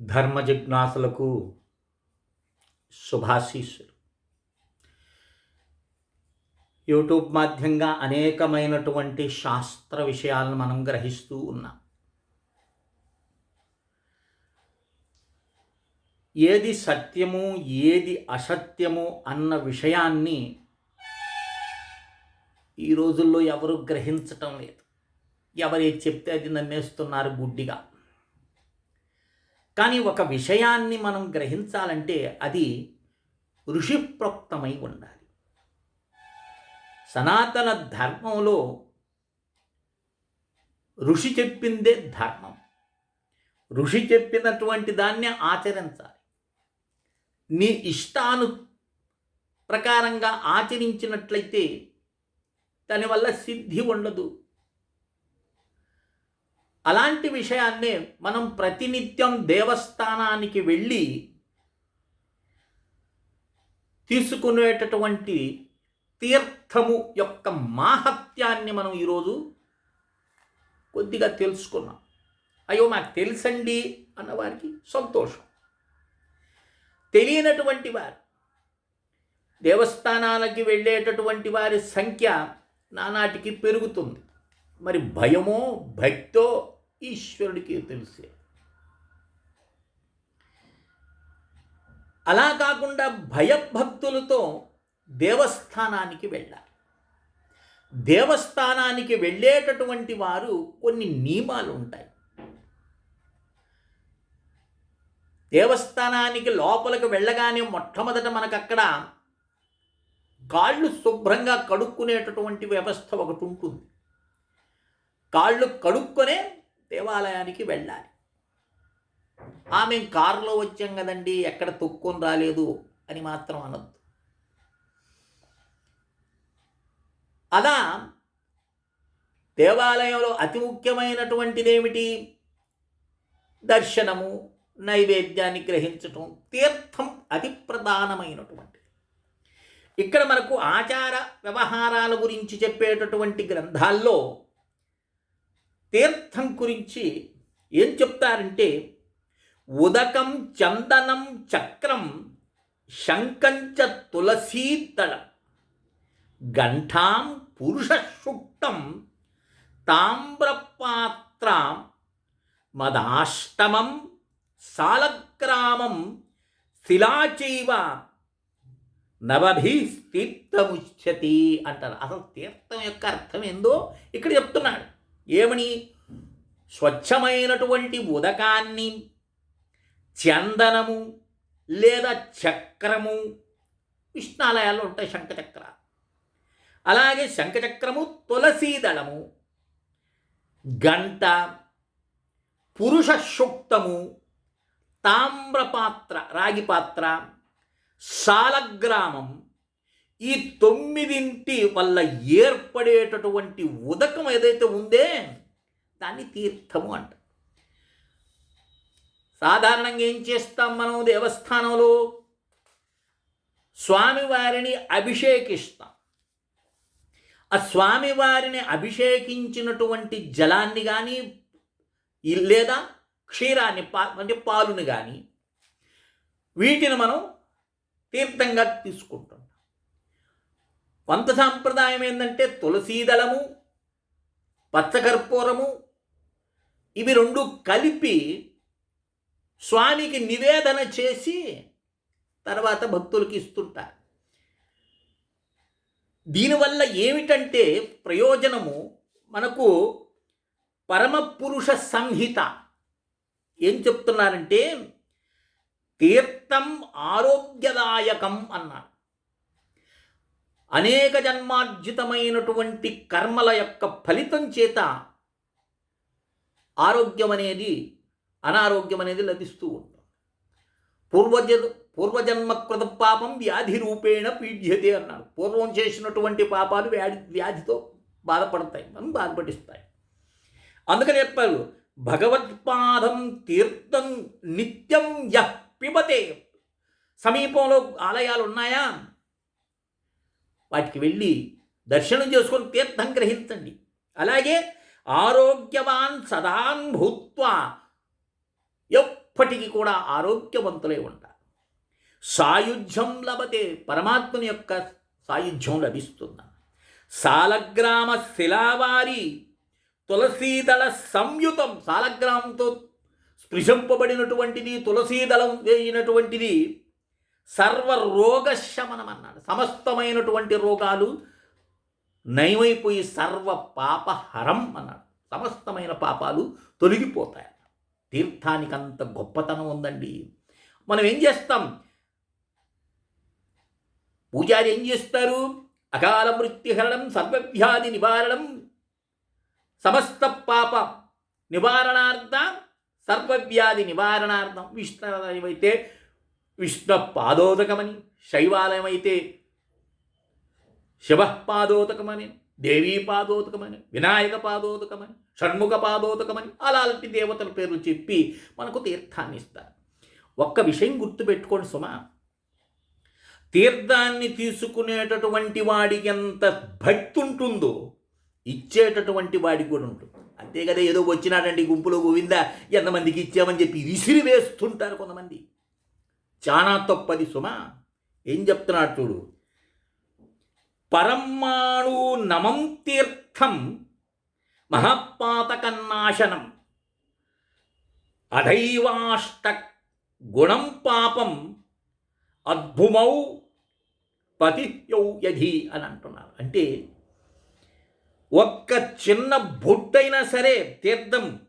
ధర్మ జిజ్ఞాసులకు శుభాశీస్సులు. యూట్యూబ్ మాధ్యంగా అనేకమైనటువంటి శాస్త్ర విషయాలను మనం గ్రహిస్తూ ఉన్నాం. ఏది సత్యము ఏది అసత్యము అన్న విషయాన్ని ఈ రోజుల్లో ఎవరు గ్రహించటం లేదు. ఎవరు చెప్తే అది నమ్మేస్తున్నారు గుడ్డిగా. కానీ ఒక విషయాన్ని మనం గ్రహించాలంటే అది ఋషిప్రోక్తమై ఉండాలి. సనాతన ధర్మంలో ఋషి చెప్పిందే ధర్మం. ఋషి చెప్పినటువంటి దాన్ని ఆచరించాలి. నీ ఇష్టాను ప్రకారంగా ఆచరించినట్లయితే దానివల్ల సిద్ధి ఉండదు. అలాంటి విషయాన్నే మనం ప్రతినిత్యం దేవస్థానానికి వెళ్ళి తీసుకునేటటువంటి తీర్థము యొక్క మాహత్యాన్ని మనం ఈరోజు కొద్దిగా తెలుసుకున్నాం. అయ్యో మాకు తెలుసండి అన్నవారికి సంతోషం. తెలియనటువంటి వారు దేవస్థానాలకి వెళ్ళేటటువంటి వారి సంఖ్య నానాటికి పెరుగుతుంది. మరి భయమో భక్తో ఈశ్వరుడికి తెలిసే. అలా కాకుండా భయభక్తులతో దేవస్థానానికి వెళ్ళాలి. దేవస్థానానికి వెళ్ళేటటువంటి వారు కొన్ని నియమాలు ఉంటాయి. దేవస్థానానికి లోపలికి వెళ్ళగానే మొట్టమొదట మనకు అక్కడ కాళ్ళు శుభ్రంగా కడుక్కునేటటువంటి వ్యవస్థ ఒకటి ఉంటుంది. కాళ్ళు కడుక్కొనే దేవాలయానికి వెళ్ళాలి. ఆమె కారులో వచ్చాం కదండి ఎక్కడ తొక్కుని రాలేదు అని మాత్రం అనొద్దు. అలా దేవాలయంలో అతి ముఖ్యమైనటువంటిది ఏమిటి దర్శనము నైవేద్యాన్ని గ్రహించటం తీర్థం అతి ప్రధానమైనటువంటి ఇక్కడ మనకు ఆచార వ్యవహారాల గురించి చెప్పేటటువంటి గ్రంథాల్లో తీర్థం గురించి ఏం చెప్తారంటే ఉదకం చందనం చక్రం శంకంచ తులసీతళం గంఠాం పురుషశుక్తం తామ్రపాత్ర మదాష్టమం సాలగ్రామం శిలాచైవ నవభిస్తీర్థముచ్యతి అంటారు. అసలు తీర్థం యొక్క అర్థం ఏందో ఇక్కడ చెప్తున్నాడు. ఏమని? స్వచ్ఛమైనటువంటి ఉదకాన్ని చందనము లేదా చక్రము విష్ణాలయాల్లో ఉంటాయి శంఖచక్ర అలాగే శంఖచక్రము తులసీదళము గంట పురుష సూక్తము తామ్రపాత్ర రాగి పాత్ర సాలగ్రామం ఈ తొమ్మిదింటి వల్ల ఏర్పడేటటువంటి ఉదకం ఏదైతే ఉందే దాన్ని తీర్థము అంట. సాధారణంగా ఏం చేస్తాం మనం దేవస్థానంలో? స్వామివారిని అభిషేకిస్తాం. ఆ స్వామివారిని అభిషేకించినటువంటి జలాన్ని కానీ లేదా క్షీరాన్ని పా అంటే పాలుని కానీ వీటిని మనం తీర్థంగా తీసుకుంటాం. కొంత సాంప్రదాయం ఏంటంటే తులసీదళము పచ్చకర్పూరము ఇవి రెండు కలిపి స్వామికి నివేదన చేసి తర్వాత భక్తులకి ఇస్తుంటారు. దీనివల్ల ఏమిటంటే ప్రయోజనము మనకు పరమపురుష సంహిత. ఏం చెప్తున్నారంటే తీర్థం ఆరోగ్యదాయకం అన్నారు. అనేక జన్మార్జితమైనటువంటి కర్మల యొక్క ఫలితం చేత ఆరోగ్యం అనేది అనారోగ్యం అనేది లభిస్తూ ఉంటుంది. పూర్వజ పూర్వజన్మకృత పాపం వ్యాధి రూపేణ పీడ్యతే అన్నాడు. పూర్వం చేసినటువంటి పాపాలు వ్యాధి వ్యాధితో బాధపడతాయి మనం బాధపడిస్తాయి. అందుకని చెప్పారు భగవత్పాదం తీర్థం నిత్యం యహ్ పిబతే. సమీపంలో ఆలయాలు ఉన్నాయా వాటికి వెళ్ళి దర్శనం చేసుకొని తీర్థం గ్రహించండి. అలాగే ఆరోగ్యవాన్ సదాన్ భూత్వా. ఎప్పటికీ కూడా ఆరోగ్యవంతులై ఉంటారు. సాయుధ్యం లభతే పరమాత్మని యొక్క సాయుధ్యం లభిస్తుంది. సాలగ్రామ శిలావారి తులసీదళ సంయుతం సాలగ్రామంతో స్పృశింపబడినటువంటిది తులసీదళం వేయినటువంటిది సర్వ రోగశమనం అన్నాడు సమస్తమైనటువంటి రోగాలు నయమైపోయి సర్వ పాపహరం అన్నాడు. సమస్తమైన పాపాలు తొలగిపోతాయి. తీర్థానికి అంత గొప్పతనం ఉందండి. మనం ఏం చేస్తాం? పూజారి ఏం చేస్తారు? అకాల మృత్యుహరణం సర్వవ్యాధి నివారణం సమస్త పాప నివారణార్థం సర్వవ్యాధి నివారణార్థం. విష్ణు అయితే విష్ణు పాదోదకమని శైవాలయం అయితే శివపాదోతకమని దేవీ పాదోతకమని వినాయక పాదోతకమని షణ్ముఖ పాదోతకమని అలాంటి దేవతల పేర్లు చెప్పి మనకు తీర్థాన్ని ఇస్తారు. ఒక్క విషయం గుర్తుపెట్టుకోండి సుమా. తీర్థాన్ని తీసుకునేటటువంటి వాడికి ఎంత భక్తి ఉంటుందో ఇచ్చేటటువంటి వాడికి కూడా ఉంటుంది. అంతే కదా ఏదో వచ్చినాడండి గుంపులో గోవిందా ఎంతమందికి ఇచ్చామని చెప్పి విసిరి వేస్తుంటారు కొంతమంది. చాలా తప్పది సుమ. ఏం చెప్తున్నాడు చూడు పరమాణు నమం తీర్థం మహాపాతకన్నాశనం. అధైవాష్ట గుణం పాపం అద్భుమౌ పతియౌ యధి అని అంటున్నారు. అంటే ఒక్క చిన్న బొట్టైనా సరే తీర్థం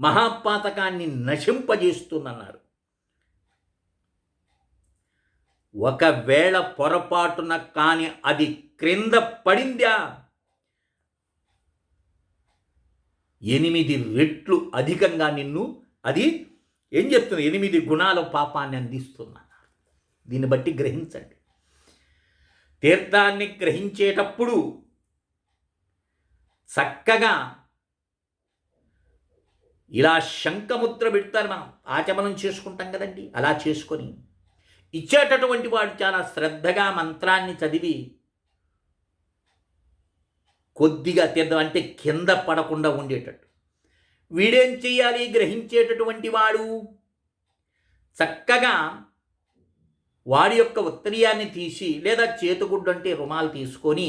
మహాపాతకాన్ని నశింపజేస్తుందన్నారు. ఒకవేళ పొరపాటున కాని అది క్రింద పడిందా? ఎనిమిది రెట్లు అధికంగా నిన్ను అది ఏం చెప్తుంది? ఎనిమిది గుణాల పాపాన్ని అందిస్తున్నా దీన్ని బట్టి గ్రహించండి. తీర్థాన్ని గ్రహించేటప్పుడు చక్కగా ఇలా శంఖముద్ర పెడతారు మనం. ఆచమనం చేసుకుంటాం కదండి. అలా చేసుకొని ఇచ్చేటటువంటి వాడు చాలా శ్రద్ధగా మంత్రాన్ని చదివి కొద్దిగా తీర్థం అంటే కింద పడకుండా ఉండేటట్టు. వీడేం చేయాలి గ్రహించేటటువంటి వాడు చక్కగా వాడి యొక్క ఉత్తరీయాన్ని తీసి లేదా చేతుగుడ్డు అంటే రుమాలు తీసుకొని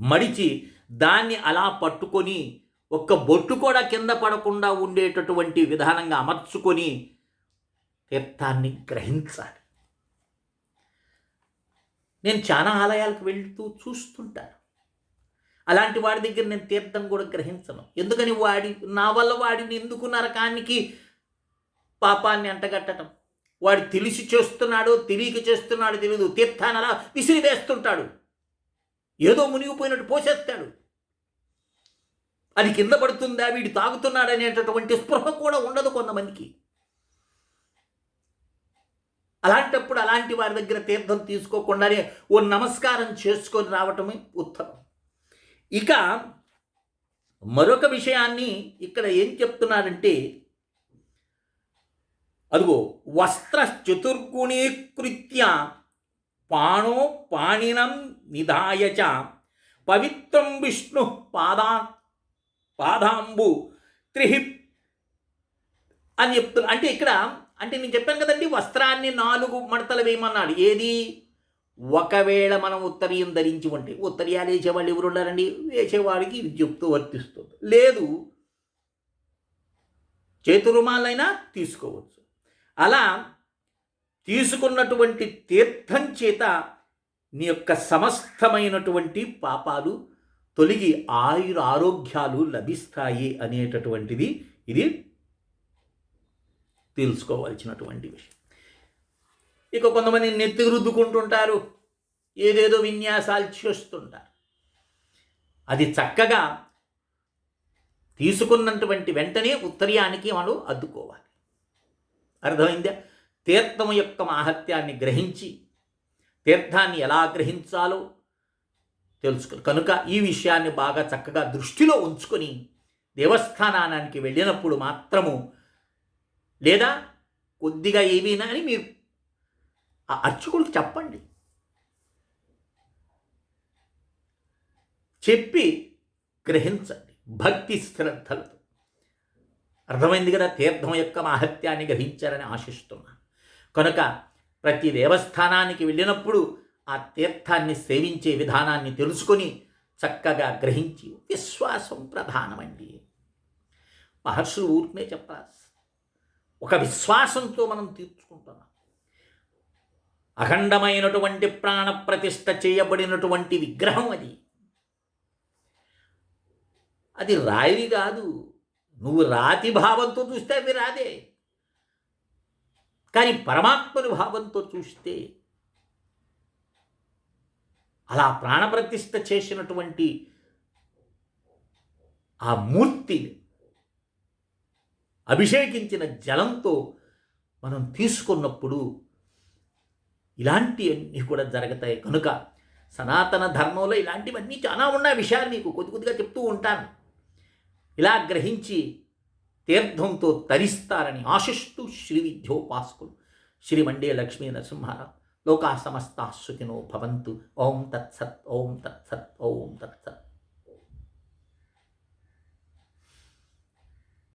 మడిచి దాన్ని అలా పట్టుకొని ఒక్క బొట్టు కూడా కింద పడకుండా ఉండేటటువంటి విధానంగా అమర్చుకొని తీర్థాన్ని గ్రహించాలి. నేను చాలా ఆలయాలకు వెళ్తూ చూస్తుంటాను. అలాంటి వాడి దగ్గర నేను తీర్థం కూడా గ్రహించను. ఎందుకని వాడి నా వల్ల వాడిని ఎందుకు నరకానికి పాపాన్ని అంటగట్టడం. వాడు తెలిసి చేస్తున్నాడో తెలియక చేస్తున్నాడో తెలియదు తీర్థాన్ని అలా విసిరి వేస్తుంటాడు ఏదో మునిగిపోయినట్టు పోసేస్తాడు. అది కింద పడుతుందా వీడు తాగుతున్నాడనేటటువంటి స్పృహ కూడా ఉండదు కొంతమందికి. అలాంటప్పుడు అలాంటి వారి దగ్గర తీర్థం తీసుకోకుండానే ఓ నమస్కారం చేసుకొని రావటమే ఉత్తమం. ఇక మరొక విషయాన్ని ఇక్కడ ఏం చెప్తున్నారంటే అదిగో వస్త్ర చతుర్గుణీకృత్య పాణో పాణినం నిధాయచ పవిత్రం విష్ణు పాదా పాదాంబు త్రిహి అని చెప్తున్నా. అంటే ఇక్కడ అంటే నేను చెప్పాను కదండి వస్త్రాన్ని నాలుగు మడతలు వేయమన్నాడు. ఏది? ఒకవేళ మనం ఉత్తరీయం ధరించి ఉంటే ఉత్తరీయాలు వేసేవాళ్ళు ఎవరు ఉండాలండి వేసేవాడికి ఇది చెప్తూ వర్తిస్తుంది. లేదు చేతు రుమాలైనా తీసుకోవచ్చు. అలా తీసుకున్నటువంటి తీర్థం చేత నీ యొక్క సమస్తమైనటువంటి పాపాలు తొలగి ఆయుర ఆరోగ్యాలు లభిస్తాయి అనేటటువంటిది ఇది తెలుసుకోవాల్సినటువంటి విషయం. ఇక కొంతమంది నెత్తికి రుద్దుకుంటుంటారు ఏదేదో విన్యాసాలు చేస్తుంటారు. అది చక్కగా తీసుకున్నటువంటి వెంటనే ఉత్తర్యానికి వాళ్ళు అద్దుకోవాలి. అర్థమైందా? తీర్థము యొక్క మాహత్యాన్ని గ్రహించి తీర్థాన్ని ఎలా గ్రహించాలో తెలుసుకుని కనుక ఈ విషయాన్ని బాగా చక్కగా దృష్టిలో ఉంచుకొని దేవస్థానానికి వెళ్ళినప్పుడు మాత్రము లేదా కొద్దిగా ఏవైనా అని మీరు ఆ అర్చకుడికి చెప్పండి. చెప్పి గ్రహించండి భక్తి శ్రద్ధలతో. అర్థమైంది కదా? తీర్థం యొక్క మాహత్యాన్ని గ్రహించారని ఆశిస్తున్నాను కనుక ప్రతి దేవస్థానానికి వెళ్ళినప్పుడు ఆ తీర్థాన్ని సేవించే విధానాన్ని తెలుసుకొని చక్కగా గ్రహించి విశ్వాసం ప్రధానమండి. మహర్షులు ఊరికనే చెప్పాలి. ఒక విశ్వాసంతో మనం తీర్చుకుంటున్నాం. అఖండమైనటువంటి ప్రాణప్రతిష్ఠ చేయబడినటువంటి విగ్రహం అది. అది రాయి కాదు. నువ్వు రాతి భావంతో చూస్తే అది రాదే. కానీ పరమాత్మని భావంతో చూస్తే అలా ప్రాణప్రతిష్ఠ చేసినటువంటి ఆ మూర్తిని అభిషేకించిన జలంతో మనం తీసుకున్నప్పుడు ఇలాంటివన్నీ కూడా జరుగుతాయి. కనుక సనాతన ధర్మంలో ఇలాంటివన్నీ చాలా ఉన్నాయి విషయాలు మీకు కొద్ది కొద్దిగా చెప్తూ ఉంటాను. ఇలా గ్రహించి తీర్థంతో తరిస్తారని ఆశిస్తూ శ్రీ విద్యోపాసకులు శ్రీ మండే లక్ష్మీ నరసింహారావు. లోకా సమస్తా సుఖినో భవంతు. ఓం తత్సత్ ఓం తత్సత్ ఓం తత్సత్.